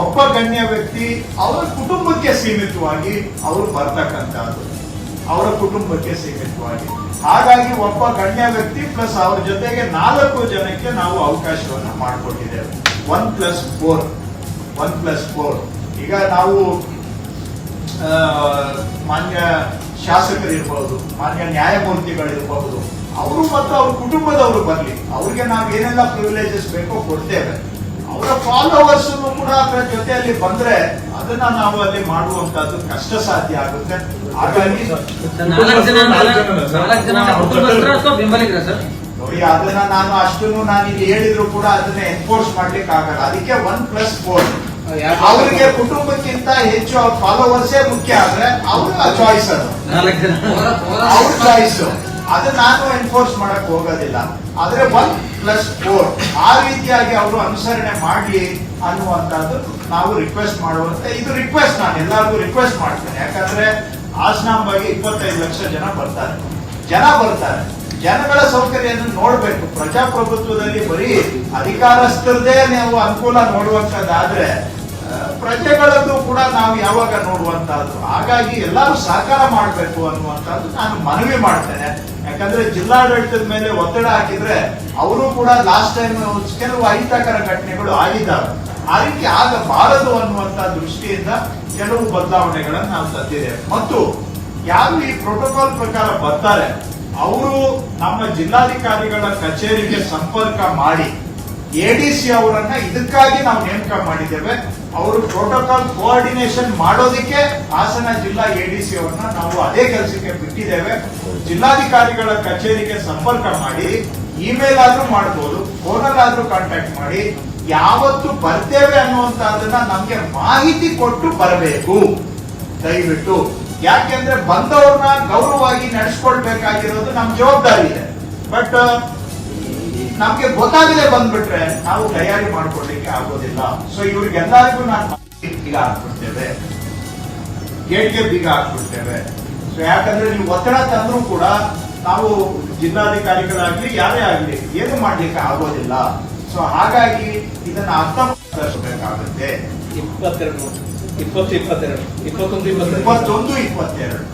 ಒಬ್ಬ ಗಣ್ಯ ವ್ಯಕ್ತಿ ಅವರ ಕುಟುಂಬಕ್ಕೆ ಸೀಮಿತವಾಗಿ ಅವರು ಬರ್ತಕ್ಕಂಥದ್ದು. ಅವರ ಕುಟುಂಬಕ್ಕೆ ಸೀಮಿತವಾಗಿ. ಹಾಗಾಗಿ ಒಬ್ಬ ಗಣ್ಯ ವ್ಯಕ್ತಿ ಪ್ಲಸ್ ಅವ್ರ ಜೊತೆಗೆ ನಾಲ್ಕು ಜನಕ್ಕೆ ನಾವು ಅವಕಾಶವನ್ನ ಮಾಡಿಕೊಟ್ಟಿದ್ದೇವೆ. One plus four one plus four ಈಗ ನಾವು ಮಾನ್ಯ ಶಾಸಕರಿರ್ಬೋದು, ಮಾನ್ಯ ನ್ಯಾಯಮೂರ್ತಿಗಳಿರ್ಬಹುದು ಅವರು ಮತ್ತು ಅವ್ರ ಕುಟುಂಬದವರು ಬರಲಿ. ಅವ್ರಿಗೆ ನಾವು ಏನೆಲ್ಲ ಪ್ರಿವಿಲೇಜಸ್ ಬೇಕೋ ಕೊಡ್ತೇವೆ. ಅವರ ಫಾಲೋವರ್ಸ್ ಕೂಡ ಅದರ ಜೊತೆಯಲ್ಲಿ ಬಂದ್ರೆ ಅದನ್ನ ನಾವು ಅಲ್ಲಿ ಮಾಡುವಂತದ್ದು ಕಷ್ಟ ಸಾಧ್ಯ ಆಗುತ್ತೆ. ಹಾಗಾಗಿ ನೋಡಿ ಅದನ್ನ ನಾನು ಅಷ್ಟನ್ನು ನಾನು ಇಲ್ಲಿ ಹೇಳಿದ್ರು ಕೂಡ ಅದನ್ನ ಎನ್ಫೋರ್ಸ್ ಮಾಡ್ಲಿಕ್ಕೆ ಆಗಲ್ಲ. ಅದಕ್ಕೆ ಒನ್ ಪ್ಲಸ್ ಫೋರ್ ಅವರಿಗೆ ಕುಟುಂಬಕ್ಕಿಂತ ಹೆಚ್ಚು ಫಾಲೋವರ್ಸೇ ಮುಖ್ಯ ಆದ್ರೆ ಅವ್ರ ಚಾಯ್ಸ್ ಅದು. ಅವ್ರ ಚಾಯ್ಸ್ ಅದು ನಾನು ಎನ್ಫೋರ್ಸ್ ಮಾಡಕ್ ಹೋಗೋದಿಲ್ಲ. ಆದ್ರೆ ಒನ್ ಪ್ಲಸ್ ಫೋರ್ ಆ ರೀತಿಯಾಗಿ ಅವರು ಅನುಸರಣೆ ಮಾಡಿ ಅನ್ನುವಂಥದ್ದು ನಾವು ರಿಕ್ವೆಸ್ಟ್ ಮಾಡುವಂತ ಇದು ರಿಕ್ವೆಸ್ಟ್ ನಾನು ಎಲ್ಲರಿಗೂ ರಿಕ್ವೆಸ್ಟ್ ಮಾಡ್ತೇನೆ. ಯಾಕಂದ್ರೆ ಆಸ್ನಾಮ್ ಬಗ್ಗೆ ಇಪ್ಪತ್ತೈದು ಲಕ್ಷ ಜನ ಬರ್ತಾರೆ. ಜನ ಬರ್ತಾರೆ. ಜನಗಳ ಸೌಕರ್ಯವನ್ನು ನೋಡ್ಬೇಕು. ಪ್ರಜಾಪ್ರಭುತ್ವದಲ್ಲಿ ಬರೀ ಅಧಿಕಾರಸ್ಥರದೇ ನೀವು ಅನುಕೂಲ ನೋಡುವಂತದ್ದಾದ್ರೆ ಆ, ಪ್ರಜೆಗಳದ್ದು ಕೂಡ ನಾವು ಯಾವಾಗ ನೋಡುವಂತಹದ್ದು? ಹಾಗಾಗಿ ಎಲ್ಲರೂ ಸಹಕಾರ ಮಾಡಬೇಕು ಅನ್ನುವಂಥದ್ದು ನಾನು ಮನವಿ ಮಾಡ್ತೇನೆ. ಯಾಕಂದ್ರೆ ಜಿಲ್ಲಾಡಳಿತದ ಮೇಲೆ ಒತ್ತಡ ಹಾಕಿದ್ರೆ ಅವರು ಕೂಡ ಲಾಸ್ಟ್ ಟೈಮ್ ಕೆಲವು ಅಹಿತಕರ ಘಟನೆಗಳು ಆಗಿದ್ದಾವೆ. ಆ ರೀತಿ ಆಗಬಾರದು ಅನ್ನುವಂತ ದೃಷ್ಟಿಯಿಂದ ಕೆಲವು ಬದಲಾವಣೆಗಳನ್ನು ನಾವು ತಂದಿದ್ದೇವೆ. ಮತ್ತು ಯಾರು ಈ ಪ್ರೋಟೋಕಾಲ್ ಪ್ರಕಾರ ಬರ್ತಾರೆ ಅವರು ನಮ್ಮ ಜಿಲ್ಲಾಧಿಕಾರಿಗಳ ಕಚೇರಿಗೆ ಸಂಪರ್ಕ ಮಾಡಿ ಎಡಿಸಿ ಅವರನ್ನ ಇದಕ್ಕಾಗಿ ನಾವು ನೇಮಕ ಮಾಡಿದ್ದೇವೆ. ಅವರು ಪ್ರೋಟೋಕಾಲ್ ಕೋಆರ್ಡಿನೇಷನ್ ಮಾಡೋದಕ್ಕೆ ಹಾಸನ ಜಿಲ್ಲಾ ಎಡಿಸಿ ಅವರನ್ನ ನಾವು ಅದೇ ಕೆಲಸಕ್ಕೆ ಬಿಟ್ಟಿದ್ದೇವೆ. ಜಿಲ್ಲಾಧಿಕಾರಿಗಳ ಕಚೇರಿಗೆ ಸಂಪರ್ಕ ಮಾಡಿ, ಇಮೇಲ್ ಆದ್ರೂ ಮಾಡ್ಬೋದು ಫೋನಲ್ಲಾದ್ರೂ ಕಾಂಟ್ಯಾಕ್ಟ್ ಮಾಡಿ, ಯಾವತ್ತು ಬರ್ತೇವೆ ಅನ್ನುವಂತಹದನ್ನ ನಮ್ಗೆ ಮಾಹಿತಿ ಕೊಟ್ಟು ಬರಬೇಕು. ದಯವಿಟ್ಟು. ಯಾಕೆಂದ್ರೆ ಬಂದವ್ರನ್ನ ಗೌರವವಾಗಿ ನಡೆಸ್ಕೊಳ್ಬೇಕಾಗಿರೋದು ನಮ್ ಜವಾಬ್ದಾರಿ ಇದೆ. ಬಟ್ ನಮ್ಗೆ ಗೊತ್ತಾಗದೆ ಬಂದ್ಬಿಟ್ರೆ ನಾವು ತಯಾರಿ ಮಾಡ್ಕೊಳ್ಲಿಕ್ಕೆ ಆಗೋದಿಲ್ಲ. ಸೊ ಇವ್ರಿಗೆಲ್ಲರಿಗೂ ನಾನು ಬೀಗ ಹಾಕ್ಬಿಡ್ತೇವೆ. ಗೇಟ್ಗೆ ಬೀಗ ಹಾಕ್ಬಿಡ್ತೇವೆ. ಸೊ ಯಾಕಂದ್ರೆ ನೀವು ಒತ್ತಡ ತಂದ್ರೂ ಕೂಡ ನಾವು ಜಿಲ್ಲಾಧಿಕಾರಿಗಳಾಗ್ಲಿ ಯಾರೇ ಆಗ್ಲಿ ಏನು ಮಾಡ್ಲಿಕ್ಕೆ ಆಗೋದಿಲ್ಲ. ಸೊ ಹಾಗಾಗಿ ಇದನ್ನ ಅರ್ಥ ಮಾಡಿಸಬೇಕಾಗುತ್ತೆ ಇಪ್ಪತ್ತೆರಡು ಇಪ್ಪತ್ತು ಇಪ್ಪತ್ತೆರಡು ಇಪ್ಪತ್ತೊಂದು ಇಪ್ಪತ್ತೊಂದು ಇಪ್ಪತ್ತೆರಡು.